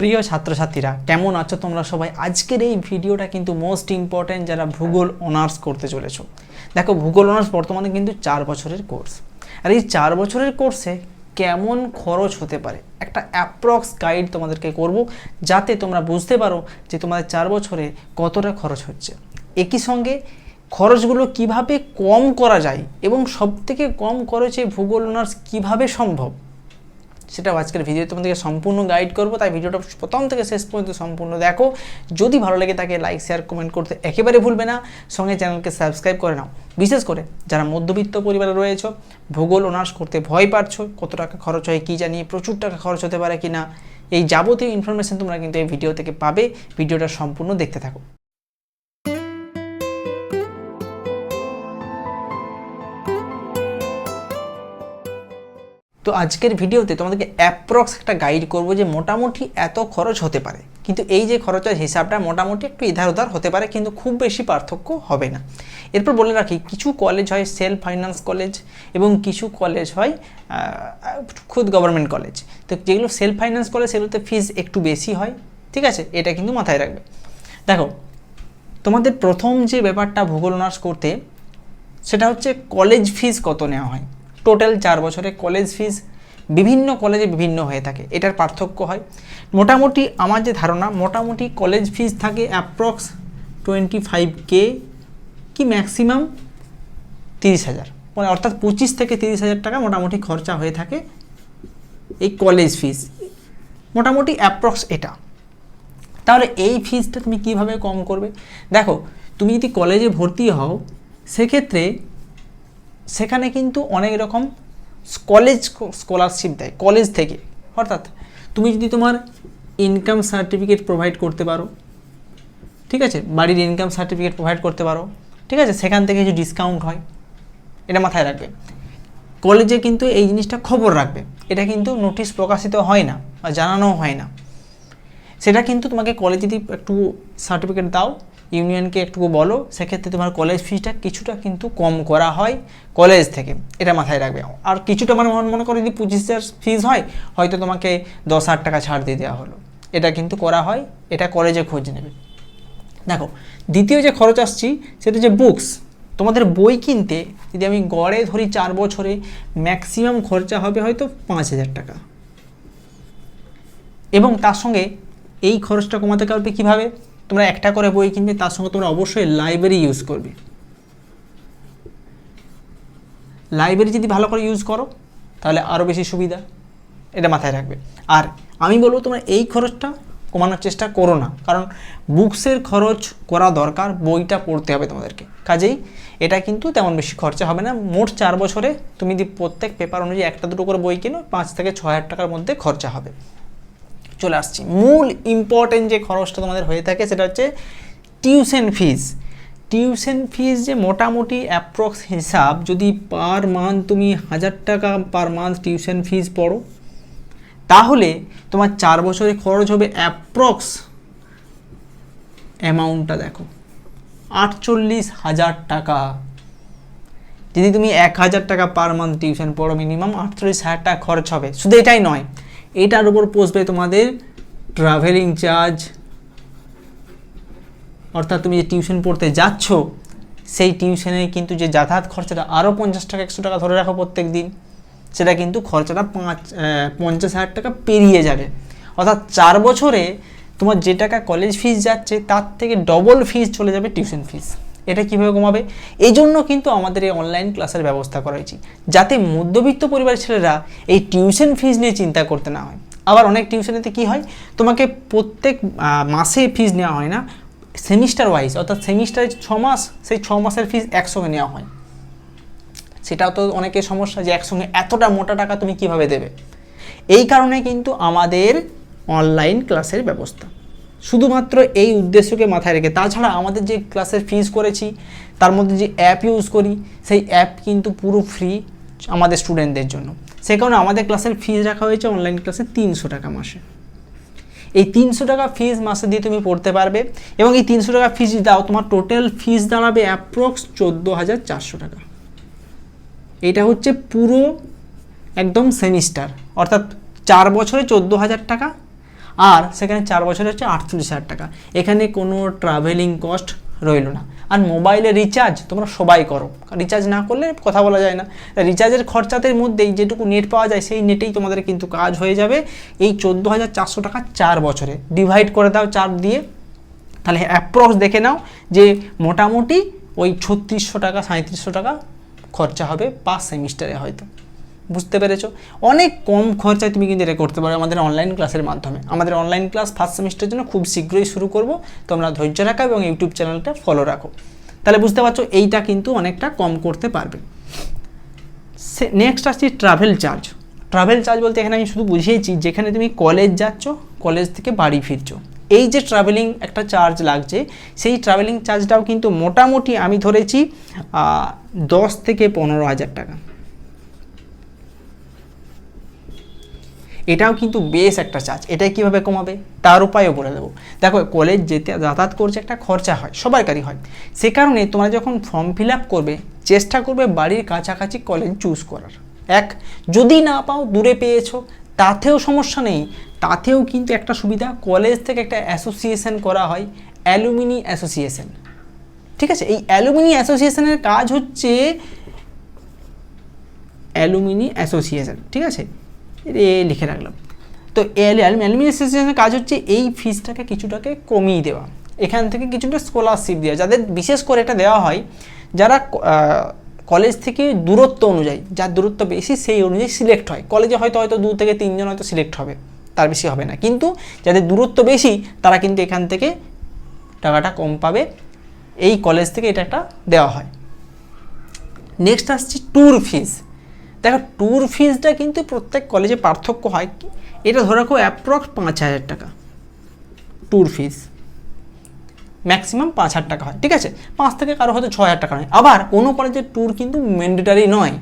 প্রিয় ছাত্রছাত্রীরা, কেমন আছো তোমরা সবাই? আজকের এই ভিডিওটা কিন্তু মোস্ট ইম্পর্ট্যান্ট যারা ভূগোল অনার্স করতে চলেছো। দেখো, ভূগোল অনার্স বর্তমানে কিন্তু চার বছরের কোর্স আর এই চার বছরের কোর্সে কেমন খরচ হতে পারে? একটা অ্যাপ্রক্স গাইড তোমাদেরকে করব, যাতে তোমরা বুঝতে পারো যে তোমাদের চার বছরে কতটা খরচ হচ্ছে। একই সঙ্গে খরচগুলো কীভাবে কম করা যায় এবং সবথেকে কম খরচে ভূগোল অনার্স কীভাবে সম্ভব? সেটাও আজকের ভিডিও তোমাদেরকে সম্পূর্ণ গাইড করব। তাই ভিডিওটা প্রথম থেকে শেষ পর্যন্ত সম্পূর্ণ দেখো। যদি ভালো লাগে তাকে লাইক শেয়ার কমেন্ট করতে একেবারে ভুলবে না। সঙ্গে চ্যানেলকে সাবস্ক্রাইব করে নাও। বিশেষ করে যারা মধ্যবিত্ত পরিবারে রয়েছে, ভূগোল অনার্স করতে ভয় পাচ্ছ, কত টাকা খরচ হয়, কী জানি, প্রচুর টাকা খরচ হতে পারে কি না এই যাবতীয় ইনফরমেশন তোমরা কিন্তু এই ভিডিও থেকে পাবে। ভিডিওটা সম্পূর্ণ দেখতে থাকো। তো আজকের ভিডিওতে তোমাদেরকে অ্যাপ্রক্স একটা গাইড করব যে মোটামুটি এত খরচ হতে পারে। কিন্তু এই যে খরচের হিসাবটা মোটামুটি একটু ইধার উধার হতে পারে, কিন্তু খুব বেশি পার্থক্য হবে না। এরপর বলে রাখি, কিছু কলেজ হয় সেলফ ফাইন্যান্স কলেজ এবং কিছু কলেজ হয় খুদ গভর্নমেন্ট কলেজ তো যেগুলো সেলফ ফাইন্যান্স কলেজ সেগুলোতে ফিজ একটু বেশি হয়, ঠিক আছে? এটা কিন্তু মাথায় রাখবে। দেখো, তোমাদের প্রথম যে ব্যাপারটা ভূগোল অনার্স করতে, সেটা হচ্ছে কলেজ ফিজ কত নেওয়া হয়। টোটাল চার বছরে কলেজ ফিজ বিভিন্ন কলেজে বিভিন্ন হয়ে থাকে, এটার পার্থক্য হয়। মোটামুটি আমার যে ধারণা, মোটামুটি কলেজ ফিজ থাকে অ্যাপ্রক্স টোয়েন্টি ফাইভ কে কি ম্যাক্সিমাম তিরিশ হাজার। মানে অর্থাৎ পঁচিশ থেকে তিরিশ হাজার টাকা মোটামুটি খরচা হয়ে থাকে এই কলেজ ফিজ মোটামুটি অ্যাপ্রক্স এটা। তাহলে এই ফিজটা তুমি কীভাবে কম করবে? দেখো, তুমি যদি কলেজে ভর্তি হও, সেক্ষেত্রে সেখানে কিন্তু অনেক রকম কলেজ স্কলারশিপ দেয় কলেজ থেকে। অর্থাৎ তুমি যদি তোমার ইনকাম সার্টিফিকেট প্রোভাইড করতে পারো, ঠিক আছে? বাড়ির ইনকাম সার্টিফিকেট প্রোভাইড করতে পারো, ঠিক আছে? সেখান থেকে কিছু ডিসকাউন্ট হয়, এটা মাথায় রাখবে। কলেজে কিন্তু এই জিনিসটা খবর রাখবে। এটা কিন্তু নোটিশ প্রকাশিত হয় না বা জানানো হয় না। সেটা কিন্তু তোমাকে কলেজে যদি একটু সার্টিফিকেট দাও ইউনিয়নকে একটু বলো, সেক্ষেত্রে তোমার কলেজ ফিজটা কিছুটা কিন্তু কম করা হয় কলেজ থেকে, এটা মাথায় রাখবে। আর কিছুটা মানে মনে করো যদি পঁচিশ হাজার ফিজ হয়, হয়তো তোমাকে দশ হাজার টাকা ছাড় দিয়ে দেওয়া হলো। এটা কিন্তু করা হয়, এটা কলেজে খোঁজ নেবে। দেখো, দ্বিতীয় যে খরচ আসছি, সেটা যে বুকস তোমাদের বই কিনতে যদি আমি গড়ে ধরি চার বছরে ম্যাক্সিমাম খরচা হবে হয়তো পাঁচ হাজার টাকা। এবং তার সঙ্গে এই খরচটা কমাতে পারবে কীভাবে? তোমরা একটা করে বই কিনবে, তার সঙ্গে তোমরা অবশ্যই লাইব্রেরি ইউজ করবে। লাইব্রেরি যদি ভালো করে ইউজ করো, তাহলে আরও বেশি সুবিধা। এটা মাথায় রাখবে। আর আমি বলব, তোমরা এই খরচটা কমানোর চেষ্টা করো না। কারণ বুকসের খরচ করা দরকার, বইটা পড়তে হবে তোমাদেরকে। কাজেই এটা কিন্তু তেমন বেশি খরচা হবে না। মোট চার বছরে তুমি যদি প্রত্যেক পেপার অনুযায়ী একটা দুটো করে বই কিনো, পাঁচ থেকে ছ হাজার টাকার মধ্যে খরচা হবে। চলে আসছি। মূল ইম্পর্টেন্ট যে খরচটা তোমাদের হয়ে থাকে সেটা হচ্ছে টিউশন ফিজ টিউশন ফিজ যে মোটামুটি অ্যাপ্রক্স হিসাব, যদি পার মান্থ তুমি হাজার টাকা পার মান্থ টিউশন ফিজ পড়ো, তাহলে তোমার চার বছরে খরচ হবে অ্যাপ্রক্স অ্যামাউন্টটা দেখো। আটচল্লিশ হাজার টাকা। যদি তুমি এক হাজার টাকা পার মান্থ টিউশন পড়ো মিনিমাম আটচল্লিশ হাজার টাকা খরচ হবে। শুধু এটাই নয় এটার উপর পৌঁছবে তোমাদের ট্রাভেলিং চার্জ অর্থাৎ তুমি যে টিউশন পড়তে যাচ্ছ, সেই টিউশনে কিন্তু যে যাতায়াত খরচাটা আরও পঞ্চাশ টাকা, একশো টাকা ধরে রাখো প্রত্যেক দিন। সেটা কিন্তু খরচাটা পাঁচ পঞ্চাশ হাজার টাকা পেরিয়ে যাবে। অর্থাৎ চার বছরে তোমার যে টাকা কলেজ ফিস যাচ্ছে, তার থেকে ডবল ফিস চলে যাবে টিউশন ফিস এটা কীভাবে কমাবে এই জন্য কিন্তু আমাদের এই অনলাইন ক্লাসের ব্যবস্থা করা হয়েছে। যাতে মধ্যবিত্ত পরিবারের ছেলেরা এই টিউশন ফিজ নিয়ে চিন্তা করতে না হয়। আবার অনেক টিউশনেতে কী হয়? তোমাকে প্রত্যেক মাসে ফিজ নেওয়া হয় না। সেমিস্টার ওয়াইজ অর্থাৎ সেমিস্টারে ছ মাস সেই ছ মাসের ফিস একসঙ্গে নেওয়া হয়। সেটাও তো অনেকের সমস্যা যে একসঙ্গে এতটা মোটা টাকা তুমি কীভাবে দেবে? এই কারণে কিন্তু আমাদের অনলাইন ক্লাসের ব্যবস্থা। শুধুমাত্র এই উদ্দেশ্যকে মাথায় রেখে। তাছাড়া আমাদের যে ক্লাসের ফিজ করেছি, তার মধ্যে যে অ্যাপ ইউজ করি, সেই অ্যাপ কিন্তু পুরো ফ্রি আমাদের স্টুডেন্টদের জন্য। সে কারণে আমাদের ক্লাসের ফিজ রাখা হয়েছে অনলাইন ক্লাসে তিনশো টাকা মাসে। এই তিনশো টাকা ফিজ মাসে দিয়ে তুমি পড়তে পারবে এবং এই তিনশো টাকা ফিজ দাও, তোমার টোটাল ফিজ দাঁড়াবে অ্যাপ্রক্স চোদ্দ হাজার চারশো টাকা। এটা হচ্ছে পুরো একদম সেমিস্টার অর্থাৎ চার বছরে চোদ্দ হাজার টাকা আর সেখানে চার বছরে হচ্ছে আটচল্লিশ হাজার টাকা। এখানে কোনো ট্রাভেলিং কস্ট রইল না। আর মোবাইলে রিচার্জ তোমরা সবাই করো। রিচার্জ না করলে কথা বলা যায় না। রিচার্জের খরচাতের মধ্যেই যেটুকু নেট পাওয়া যায়, সেই নেটেই তোমাদের কিন্তু কাজ হয়ে যাবে। এই চোদ্দ হাজার চারশো টাকা চার বছরে। ডিভাইড করে দাও চার দিয়ে। তাহলে অ্যাপ্রক্স দেখে নাও যে মোটামুটি ওই ছত্রিশশো টাকা সাঁত্রিশশো টাকা খরচা হবে পাঁচ সেমিস্টারে হয়তো। বুঝতে পেরেছ? অনেক কম খরচায় তুমি কিন্তু এটা করতে পারো আমাদের অনলাইন ক্লাসের মাধ্যমে। আমাদের অনলাইন ক্লাস ফার্স্ট সেমিস্টারের জন্য খুব শীঘ্রই শুরু করব। তোমরা ধৈর্য রাখো এবং ইউটিউব চ্যানেলটা ফলো রাখো। তাহলে বুঝতে পারছ, এইটা কিন্তু অনেকটা কম করতে পারবে। সে নেক্সট আসছি ট্রাভেল চার্জ ট্রাভেল চার্জ বলতে এখানে আমি শুধু বুঝিয়েছি, যেখানে তুমি কলেজ যাচ্ছ কলেজ থেকে বাড়ি ফিরছো। এই যে ট্রাভেলিং একটা চার্জ লাগছে, সেই ট্রাভেলিং চার্জটাও কিন্তু মোটামুটি আমি ধরেছি দশ থেকে পনেরো হাজার টাকা। এটাও কিন্তু বেশ একটা চার্জ। এটাই কীভাবে কমাবে? তার উপায়ও বলে দেবো। দেখো কলেজ যেতে, যাতায়াত করছে একটা খরচা হয় সবার সবারকারই হয়। সে কারণে তোমরা যখন ফর্ম ফিল আপ করবে, চেষ্টা করবে বাড়ির কাছাকাছি কলেজ চুজ করার। এক, যদি না পাও, দূরে পেয়েছ, তাতেও সমস্যা নেই। তাতেও কিন্তু একটা সুবিধা কলেজ থেকে একটা অ্যাসোসিয়েশন করা হয় অ্যালুমিনি অ্যাসোসিয়েশন ঠিক আছে? এই অ্যালুমিনি অ্যাসোসিয়েশনের কাজ হচ্ছে অ্যালুমিনি অ্যাসোসিয়েশন ঠিক আছে? এ লিখে রাখলাম। তো এল অ্যালুমিনি অ্যাসোসিয়েশনের কাজ হচ্ছে এই ফিসটাকে কিছুটাকে কমিয়ে দেওয়া। এখান থেকে কিছুটা স্কলারশিপ দেওয়া। যাদের বিশেষ করে এটা দেওয়া হয়, যারা কলেজ থেকে দূরত্ব অনুযায়ী, যার দূরত্ব বেশি, সেই অনুযায়ী সিলেক্ট হয়। কলেজে হয়তো হয়তো দু থেকে তিনজন হয়তো সিলেক্ট হবে, তার বেশি হবে না। কিন্তু যাদের দূরত্ব বেশি, তারা কিন্তু এখান থেকে টাকাটা কম পাবে। এই কলেজ থেকে এটা একটা দেওয়া হয়। নেক্সট আসছে ট্যুর ফিস দেখো ট্যুর ফিজটা কিন্তু প্রত্যেক কলেজে পার্থক্য হয় কি? এটা ধরে রাখো অ্যাপ্রক্স পাঁচ হাজার টাকা ট্যুর ফিজ ম্যাক্সিমাম পাঁচ হাজার টাকা হয়, ঠিক আছে? পাঁচ থেকে কারও হয়তো ছ হাজার টাকা নয়। আবার কোনো কলেজের ট্যুর কিন্তু ম্যান্ডেটারি নয়।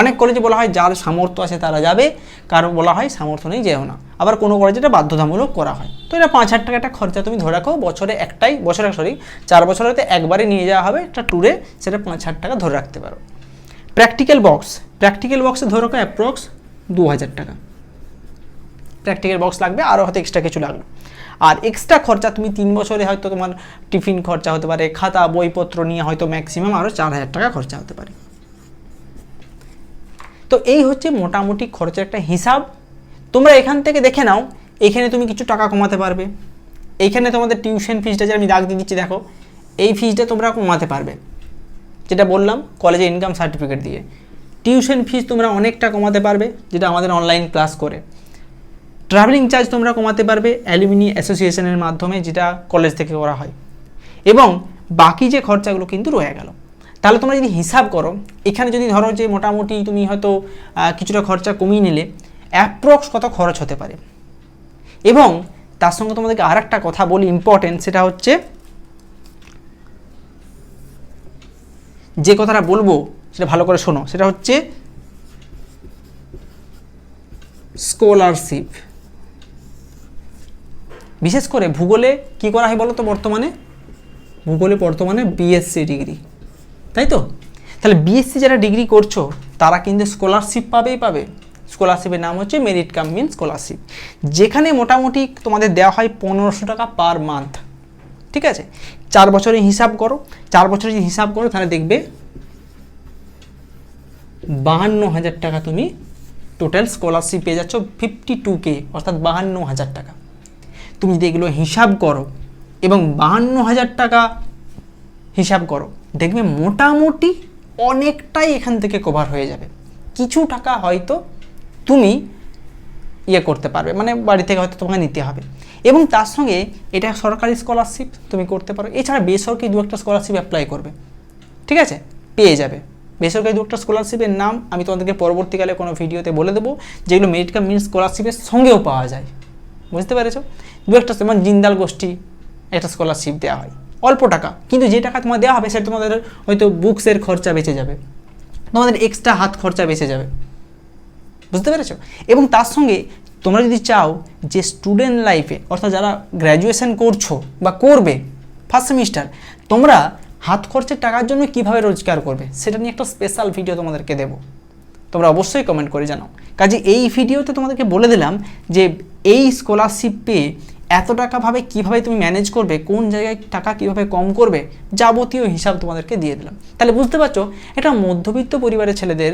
অনেক কলেজে বলা হয় যার সামর্থ্য আছে তারা যাবে, কারও বলা হয় সামর্থ্য নেই, যেও না। আবার কোনো কলেজে এটা বাধ্যতামূলক করা হয়। তো এটা পাঁচ হাজার টাকা একটা খরচা তুমি ধরে রাখো, বছরে একটাই, বছরে সরি চার বছর একবারে নিয়ে যাওয়া হবে, একটা ট্যুরে সেটা পাঁচ হাজার টাকা ধরে রাখতে পারো। প্র্যাকটিক্যাল বক্স প্র্যাকটিক্যাল বক্সে ধরে রাখো অ্যাপ্রক্স দু হাজার টাকা। প্র্যাকটিক্যাল বক্স লাগবে আরও হয়তো এক্সট্রা কিছু লাগল। আর এক্সট্রা খরচা, তুমি তিন বছরে হয়তো তোমার টিফিন খরচা হতে পারে, খাতা, বইপত্র নিয়ে হয়তো ম্যাক্সিমাম আরও চার হাজার টাকা খরচা হতে পারে। তো এই হচ্ছে মোটামুটি খরচের একটা হিসাব। তোমরা এখান থেকে দেখে নাও, এখানে তুমি কিছু টাকা কমাতে পারবে। এইখানে তোমাদের টিউশন ফিজটা যে আমি দাগ দিয়ে দিচ্ছি, দেখো, এই ফিজটা তোমরা কমাতে পারবে। যেটা বললাম কলেজে ইনকাম সার্টিফিকেট দিয়ে। টিউশন ফিস তোমরা অনেকটা কমাতে পারবে, যেটা আমাদের অনলাইন ক্লাস করে। ট্রাভেলিং চার্জ তোমরা কমাতে পারবে অ্যালুমিনি অ্যাসোসিয়েশনের মাধ্যমে, যেটা কলেজ থেকে করা হয়। এবং বাকি যে খরচাগুলো কিন্তু রয়ে গেল। তাহলে তোমরা যদি হিসাব করো, এখানে যদি ধরো যে মোটামুটি তুমি হয়তো কিছুটা খরচা কমিয়ে নিলে অ্যাপ্রক্স কত খরচ হতে পারে? এবং তার সঙ্গে তোমাদেরকে আর একটা কথা বলি ইম্পর্টেন্ট সেটা হচ্ছে যে কথাটা বলব সেটা ভালো করে শোনো। সেটা হচ্ছে স্কলারশিপ বিশেষ করে ভূগোলে কি করা হয় বলো তো বর্তমানে? ভূগোলে বর্তমানে বিএসসি ডিগ্রি তাই তো? তাহলে বিএসসি যারা ডিগ্রি করছ, তারা কিন্তু স্কলারশিপ পাবেই পাবে। স্কলারশিপের নাম হচ্ছে মেরিট কাম মিন স্কলারশিপ যেখানে মোটামুটি তোমাদের দেওয়া হয় পনেরোশো টাকা পার মান্থ ঠিক আছে? চার বছরে হিসাব করো। চার বছরে যদি হিসাব করো, তাহলে দেখবে বাহান্ন হাজার টাকা তুমি টোটাল স্কলারশিপ পেয়ে যাচ্ছ ফিফটি টু কে অর্থাৎ বাহান্ন হাজার টাকা। তুমি যদি এগুলো হিসাব করো এবং বাহান্ন হাজার টাকা হিসাব করো, দেখবে মোটামুটি অনেকটাই এখান থেকে কভার হয়ে যাবে। কিছু টাকা হয়তো তুমি ইয়ে করতে পারবে মানে বাড়ি থেকে হয়তো তোমাকে নিতে হবে। এবং তার সঙ্গে এটা সরকারি স্কলারশিপ তুমি করতে পারো। এছাড়া বেসরকারি দু একটা স্কলারশিপ অ্যাপ্লাই করবে। ঠিক আছে? পেয়ে যাবে। বেসরকারি দু একটা স্কলারশিপের নাম আমি তোমাদেরকে পরবর্তীকালে কোনো ভিডিওতে বলে দেবো, যেগুলো মেরিট কাম মিন স্কলারশিপের সঙ্গেও পাওয়া যায়। বুঝতে পেরেছ? দু একটা যেমন জিন্দাল গোষ্ঠী, একটা স্কলারশিপ দেওয়া হয়। অল্প টাকা, কিন্তু যে টাকা তোমার দেওয়া হবে সেটা তোমাদের হয়তো বুকসের খরচা বেঁচে যাবে। তোমাদের এক্সট্রা হাত খরচা বেঁচে যাবে। বুঝতে পেরেছ? এবং তার সঙ্গে তোমরা যদি চাও যে স্টুডেন্ট লাইফে অর্থাৎ যারা গ্র্যাজুয়েশন করছ বা করবে ফার্স্ট সেমিস্টার তোমরা হাত খরচের টাকার জন্য কীভাবে রোজগার করবে, সেটা নিয়ে একটা স্পেশাল ভিডিও তোমাদেরকে দেবো। তোমরা অবশ্যই কমেন্ট করে জানাও। কাজে এই ভিডিওতে তোমাদেরকে বলে দিলাম যে, এই স্কলারশিপ পেয়ে এত টাকা ভাবে কীভাবে তুমি ম্যানেজ করবে, কোন জায়গায় টাকা কীভাবে কম করবে, যাবতীয় হিসাব তোমাদেরকে দিয়ে দিলাম। তাহলে বুঝতে পারছ এটা মধ্যবিত্ত পরিবারের ছেলেদের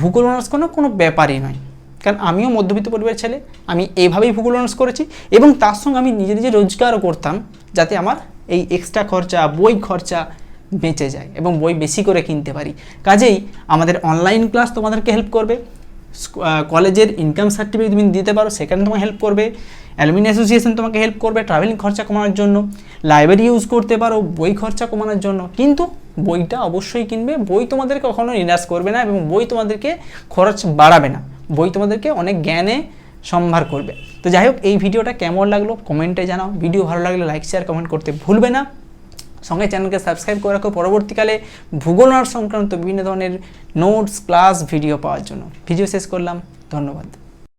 ভূগোল অনার্স কোনো কোনো ব্যাপারই নয়। কারণ আমিও মধ্যবিত্ত পরিবারের ছেলে, আমি এইভাবেই ভূগোল অনার্স করেছি এবং তার সঙ্গে আমি নিজে নিজে রোজগারও করতাম, যাতে আমার এই এক্সট্রা খরচা, বই খরচা বেঁচে যায় এবং বই বেশি করে কিনতে পারি। কাজেই আমাদের অনলাইন ক্লাস তোমাদেরকে হেল্প করবে। কলেজের ইনকাম সার্টিফিকেট তুমি দিতে পারো সেখানে তোমাকে হেল্প করবে। অ্যালুমিনি অ্যাসোসিয়েশন তোমাকে হেল্প করবে ট্রাভেলিং খরচা কমানোর জন্য। লাইব্রেরি ইউজ করতে পারো, বই খরচা কমানোর জন্য। কিন্তু বইটা অবশ্যই কিনবে। বই তোমাদেরকে কখনো নিরাশ করবে না এবং বই তোমাদেরকে খরচ বাড়াবে না। বই তোমাদেরকে অনেক জ্ঞানে সম্ভার করবে। তো যাই হোক, এই ভিডিওটা কেমন লাগল? কমেন্টে জানাও। ভিডিও ভালো লাগলে লাইক শেয়ার কমেন্ট করতে ভুলবে না। সঙ্গে চ্যানেলকে সাবস্ক্রাইব করে রাখো। পরবর্তীকালে ভূগোল সংক্রান্ত বিভিন্ন ধরনের নোটস ক্লাস ভিডিও পাওয়ার জন্য। ভিডিও শেষ করলাম। ধন্যবাদ।